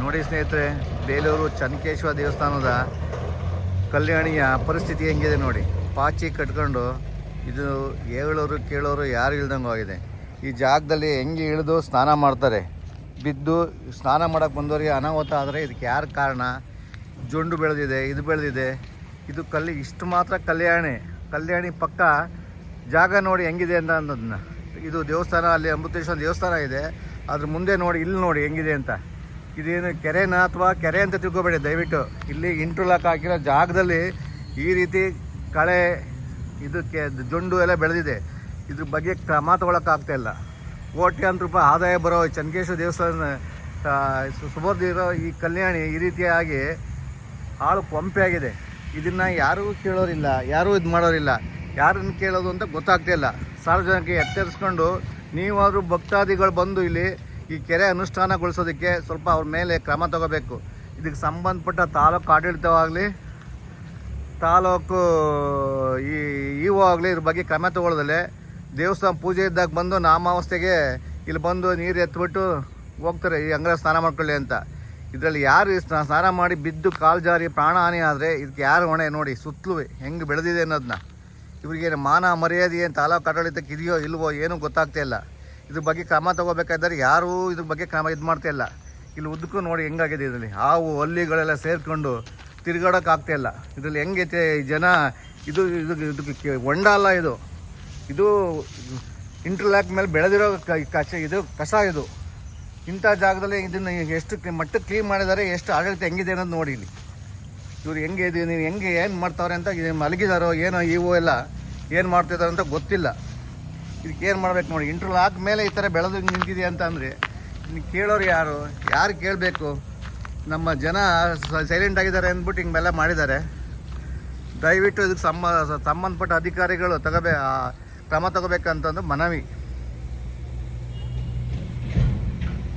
ನೋಡಿ ಸ್ನೇಹಿತರೆ, ಬೇಲೂರು ಚನ್ನಕೇಶ್ವರ ದೇವಸ್ಥಾನದ ಕಲ್ಯಾಣಿಯ ಪರಿಸ್ಥಿತಿ ಹೆಂಗಿದೆ ನೋಡಿ. ಪಾಚಿ ಕಟ್ಕೊಂಡು ಇದು ಏಳೋರು ಕೇಳೋರು ಯಾರು ಇಳ್ದಂಗೆ ಆಗಿದೆ. ಈ ಜಾಗದಲ್ಲಿ ಹೆಂಗೆ ಇಳಿದು ಸ್ನಾನ ಮಾಡ್ತಾರೆ? ಬಿದ್ದು ಸ್ನಾನ ಮಾಡೋಕ್ಕೆ ಬಂದವರಿಗೆ ಅನಾಹುತ ಆದರೆ ಇದಕ್ಕೆ ಯಾರು ಕಾರಣ? ಜೊಂಡು ಬೆಳೆದಿದೆ, ಇದು ಬೆಳೆದಿದೆ. ಇದು ಕಲ್ಲಿ ಇಷ್ಟು ಮಾತ್ರ ಕಲ್ಯಾಣಿ. ಕಲ್ಯಾಣಿ ಪಕ್ಕ ಜಾಗ ನೋಡಿ ಹೆಂಗಿದೆ ಅಂತ ಅನ್ನೋದನ್ನ. ಇದು ದೇವಸ್ಥಾನ, ಅಲ್ಲಿ ಅಮೃತೇಶ್ವರ ದೇವಸ್ಥಾನ ಇದೆ. ಅದ್ರ ಮುಂದೆ ನೋಡಿ, ಇಲ್ಲಿ ನೋಡಿ ಹೆಂಗಿದೆ ಅಂತ. ಇದೇನು ಕೆರೆನ ಅಥವಾ ಕೆರೆ ಅಂತ ತಿಳ್ಕೊಬೇಡಿ ದಯವಿಟ್ಟು. ಇಲ್ಲಿ ಇಂಟ್ರಲಾಕ್ ಹಾಕಿರೋ ಜಾಗದಲ್ಲಿ ಈ ರೀತಿ ಕಳೆ ಇದಕ್ಕೆ ಜೊಂಡು ಎಲ್ಲ ಬೆಳೆದಿದೆ. ಇದ್ರ ಬಗ್ಗೆ ಕ್ರಮ ತಗೊಳಕ್ಕಾಗ್ತಾ ಇಲ್ಲ. ಕೋಟ್ಯಾಂತರ ರೂಪಾಯಿ ಆದಾಯ ಬರೋ ಚನ್ಕೇಶ್ವರ ದೇವಸ್ಥಾನ ಆ, ಸು- ಸುಬರ್ದಿರೋ ಈ ಕಲ್ಯಾಣಿ ಈ ರೀತಿಯಾಗಿ ಹಾಳು ಪಂಪೆ ಆಗಿದೆ. ಇದನ್ನು ಯಾರೂ ಕೇಳೋರಿಲ್ಲ ಯಾರೂ ಇದು ಮಾಡೋರಿಲ್ಲ. ಯಾರನ್ನು ಕೇಳೋದು ಅಂತ ಗೊತ್ತಾಗ್ತಾ ಇಲ್ಲ. ಸಾರ್ವಜನಿಕ ಎಚ್ಚರಿಸ್ಕೊಂಡು ನೀವಾದರೂ ಭಕ್ತಾದಿಗಳು ಬಂದು ಇಲ್ಲಿ ಈ ಕೆರೆ ಅನುಷ್ಠಾನಗೊಳಿಸೋದಕ್ಕೆ ಸ್ವಲ್ಪ ಅವ್ರ ಮೇಲೆ ಕ್ರಮ ತಗೋಬೇಕು. ಇದಕ್ಕೆ ಸಂಬಂಧಪಟ್ಟ ತಾಲೂಕು ಆಡಳಿತವಾಗಲಿ, ತಾಲೂಕು ಈ ಇಒ ಆಗಲಿ ಇದ್ರ ಬಗ್ಗೆ ಕ್ರಮ ತಗೊಳ್ಳೋದಲ್ಲೇ. ದೇವಸ್ಥಾನ ಪೂಜೆ ಇದ್ದಾಗ ಬಂದು ನಾಮಾವಸ್ಥೆಗೆ ಇಲ್ಲಿ ಬಂದು ನೀರು ಎತ್ತಿಬಿಟ್ಟು ಹೋಗ್ತಾರೆ, ಈ ಅಂಗಳ ಸ್ನಾನ ಮಾಡ್ಕೊಳ್ಳಿ ಅಂತ. ಇದರಲ್ಲಿ ಯಾರು ಸ್ನಾನ ಮಾಡಿ ಬಿದ್ದು ಕಾಲು ಜಾರಿ ಪ್ರಾಣ ಹಾನಿ ಆದರೆ ಇದಕ್ಕೆ ಯಾರು ಹೊಣೆ ನೋಡಿ, ಸುತ್ತಲೂ ಹೆಂಗೆ ಬೆಳೆದಿದೆ ಅನ್ನೋದನ್ನ ಇವರಿಗೆ ಮಾನ ಮರ್ಯಾದೆ ಏನು ತಾಲೂಕು ಆಡಳಿತಕ್ಕೆ ಇದೆಯೋ ಇಲ್ವೋ ಏನೂ ಗೊತ್ತಾಗ್ತಾ ಇಲ್ಲ. ಇದ್ರ ಬಗ್ಗೆ ಕ್ರಮ ತಗೋಬೇಕಾದ್ರೆ ಯಾರೂ ಇದ್ರ ಬಗ್ಗೆ ಕ್ರಮ ಇದು ಮಾಡ್ತಾ ಇಲ್ಲ. ಇಲ್ಲಿ ಉದ್ದಕ್ಕೂ ನೋಡಿ ಹೆಂಗಾಗಿದೆ ಇದರಲ್ಲಿ. ಹಾವು, ಹಲ್ಲಿಗಳೆಲ್ಲ ಸೇರಿಕೊಂಡು ತಿರುಗಾಡೋಕ್ಕಾಗ್ತಾ ಇಲ್ಲ. ಇದರಲ್ಲಿ ಹೆಂಗೈತೆ ಜನ? ಇದು ಇದು ಇದಕ್ಕೆ ಹೊಂಡ ಅಲ್ಲ ಇದು. ಇದು ಇಂಟರ್ಲಾಕ್ ಮೇಲೆ ಬೆಳೆದಿರೋ ಕಸ ಇದು ಕಸ ಇದು. ಇಂಥ ಜಾಗದಲ್ಲಿ ಇದನ್ನು ಎಷ್ಟು ಮಟ್ಟಕ್ಕೆ ಕ್ಲೀನ್ ಮಾಡಿದ್ದಾರೆ, ಎಷ್ಟು ಆಡಳಿತ ಹೆಂಗಿದೆ ಅನ್ನೋದು ನೋಡಿ ಇಲ್ಲಿ. ಇವ್ರು ಹೆಂಗೆ ಇದು ನೀವು ಹೆಂಗೆ ಏನು ಮಾಡ್ತಾವ್ರೆ ಅಂತ ಮಲಗಿದಾರೋ, ಏನೋ ಇವೋ ಎಲ್ಲ ಏನು ಮಾಡ್ತಿದಾರೋ ಅಂತ ಗೊತ್ತಿಲ್ಲ. ಇದಕ್ಕೆ ಏನು ಮಾಡ್ಬೇಕು ನೋಡಿ ಇಂಟರ್ಲಾಕ್ ಮೇಲೆ ಈ ಥರ ಬೆಳೆದು ನಿಂತಿದೆ ಅಂತ ಅಂದರೆ ಇನ್ನು ಕೇಳೋರು ಯಾರು? ಯಾರು ಕೇಳಬೇಕು? ನಮ್ಮ ಜನ ಸೈಲೆಂಟ್ ಆಗಿದ್ದಾರೆ ಅಂದ್ಬಿಟ್ಟು ಹಿಂಗೆಲ್ಲ ಮಾಡಿದ್ದಾರೆ. ದಯವಿಟ್ಟು ಇದಕ್ಕೆ ಸಂಬ ಸಂಬಂಧಪಟ್ಟ ಅಧಿಕಾರಿಗಳು ತಗೋಬೇ ಕ್ರಮ ತಗೋಬೇಕಂತಂದು ಮನವಿ.